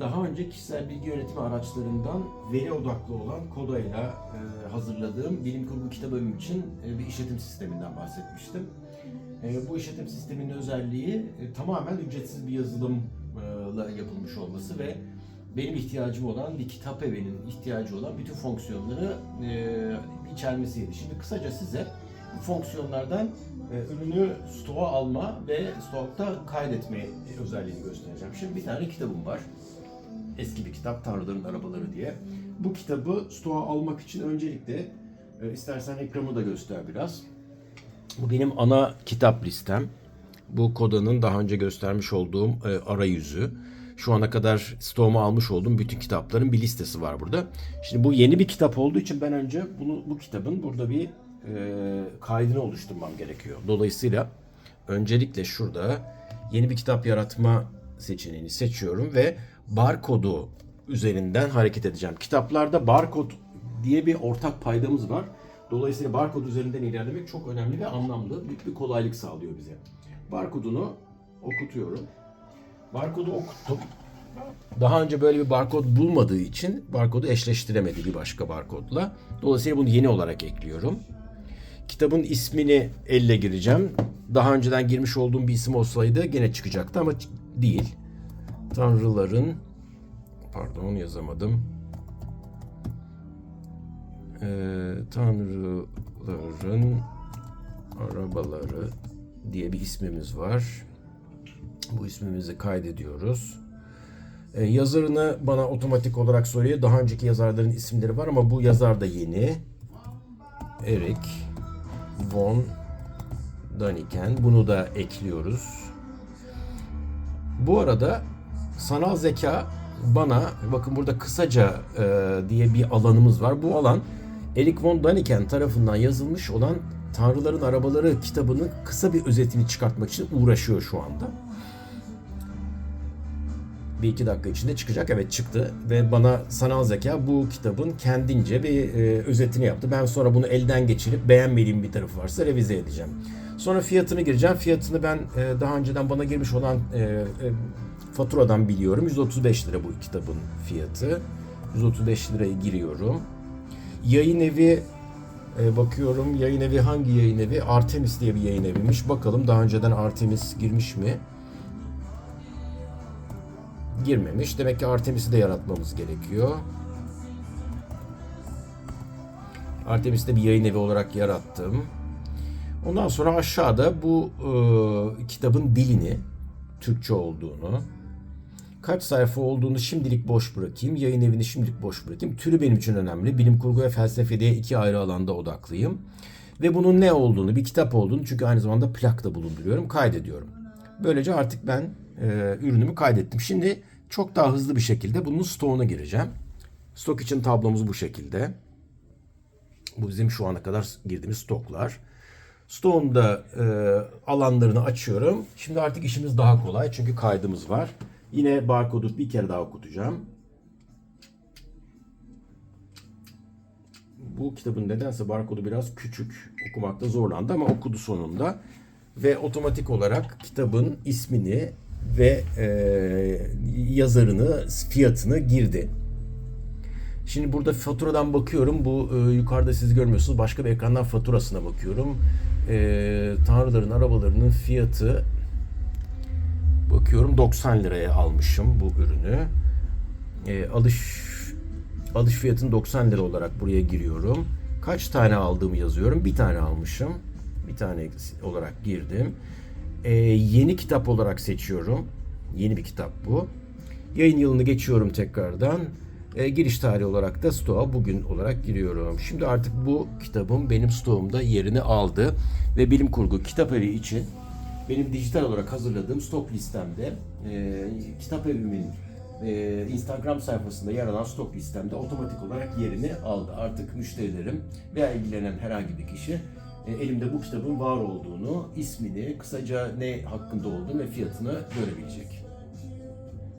daha önce kişisel bilgi yönetimi araçlarından veri odaklı olan Koda'yla e, hazırladığım bilim kurgu kitabım için e, bir işletim sisteminden bahsetmiştim. E, bu işletim sisteminin özelliği tamamen ücretsiz bir yazılımla yapılmış olması ve benim ihtiyacım olan bir kitap evinin ihtiyacı olan bütün fonksiyonları içermesiydi. Şimdi kısaca size bu fonksiyonlardan ürünü stoğa alma ve stokta kaydetme özelliğini göstereceğim. Şimdi bir tane kitabım var. Eski bir kitap Tanrıların Arabaları diye. Bu kitabı stoğa almak için öncelikle e, istersen ekranı da göster biraz. Bu benim ana kitap listem. Bu Koda'nın daha önce göstermiş olduğum e, arayüzü. Şu ana kadar stoğuma almış olduğum bütün kitapların bir listesi var burada. Şimdi bu yeni bir kitap olduğu için ben önce bunu bu kitabın burada bir e, kaydını oluşturmam gerekiyor. Dolayısıyla öncelikle şurada yeni bir kitap yaratma seçeneğini seçiyorum ve barkodu üzerinden hareket edeceğim. Kitaplarda barkod diye bir ortak paydamız var. Dolayısıyla barkod üzerinden ilerlemek çok önemli ve anlamlı. Büyük bir kolaylık sağlıyor bize. Barkodunu okutuyorum. Barkodu okuttum. Daha önce böyle bir barkod bulmadığı için barkodu eşleştiremedi bir başka barkodla. Dolayısıyla bunu yeni olarak ekliyorum. Kitabın ismini elle gireceğim. Daha önceden girmiş olduğum bir isim olsaydı gene çıkacaktı ama değil. Tanrıların pardon yazamadım. Ee, Tanrıların arabaları diye bir ismimiz var. Bu ismimizi kaydediyoruz. Ee, yazarını bana otomatik olarak soruyor. Daha önceki yazarların isimleri var ama bu yazar da yeni. Eric von Daniken. Bunu da ekliyoruz. Bu arada sanal zeka bana bakın burada kısaca e, diye bir alanımız var. Bu alan Eric von Daniken tarafından yazılmış olan Tanrıların Arabaları kitabının kısa bir özetini çıkartmak için uğraşıyor şu anda. Bir iki dakika içinde çıkacak. Evet çıktı ve bana sanal zeka bu kitabın kendince bir e, özetini yaptı. Ben sonra bunu elden geçirip beğenmediğim bir tarafı varsa revize edeceğim. Sonra fiyatını gireceğim. Fiyatını ben e, daha önceden bana girmiş olan e, e, faturadan biliyorum. 135 lira bu kitabın fiyatı. 135 lirayı giriyorum. Yayın evi e, bakıyorum. Yayın evi hangi yayın evi? Artemis diye bir yayın eviymiş. Bakalım daha önceden Artemis girmiş mi? girmemiş. Demek ki Artemis'i de yaratmamız gerekiyor. Artemis'i de bir yayın evi olarak yarattım. Ondan sonra aşağıda bu e, kitabın dilini, Türkçe olduğunu, kaç sayfa olduğunu şimdilik boş bırakayım. Yayın evini şimdilik boş bırakayım. Türü benim için önemli. Bilim kurgu ve felsefe diye iki ayrı alanda odaklıyım. Ve bunun ne olduğunu, bir kitap olduğunu çünkü aynı zamanda plak da bulunduruyorum, kaydediyorum. Böylece artık ben e, ürünümü kaydettim. Şimdi çok daha hızlı bir şekilde bunun stoğuna gireceğim. Stok için tablomuz bu şekilde. Bu bizim şu ana kadar girdiğimiz stoklar. Stoğun da e, alanlarını açıyorum. Şimdi artık işimiz daha kolay çünkü kaydımız var. Yine barkodu bir kere daha okutacağım. Bu kitabın nedense barkodu biraz küçük. Okumakta zorlandı ama okudu sonunda. Ve otomatik olarak kitabın ismini ve e, yazarını, fiyatını girdi. Şimdi burada faturadan bakıyorum. Bu e, yukarıda siz görmüyorsunuz. Başka bir ekrandan faturasına bakıyorum. E, Tanrıların arabalarının fiyatı bakıyorum 90 liraya almışım bu ürünü. E, alış alış fiyatını 90 lira olarak buraya giriyorum. Kaç tane aldığımı yazıyorum. Bir tane almışım. Bir tane olarak girdim. E, yeni kitap olarak seçiyorum. Yeni bir kitap bu. Yayın yılını geçiyorum tekrardan. E, giriş tarihi olarak da stoğa bugün olarak giriyorum. Şimdi artık bu kitabım benim stoğumda yerini aldı. Ve bilim kurgu kitap evi için benim dijital olarak hazırladığım stok listemde e, kitap evimin e, Instagram sayfasında yer alan stok listemde otomatik olarak yerini aldı. Artık müşterilerim veya ilgilenen herhangi bir kişi e, elimde bu kitabın var olduğunu, ismini, kısaca ne hakkında olduğunu ve fiyatını görebilecek.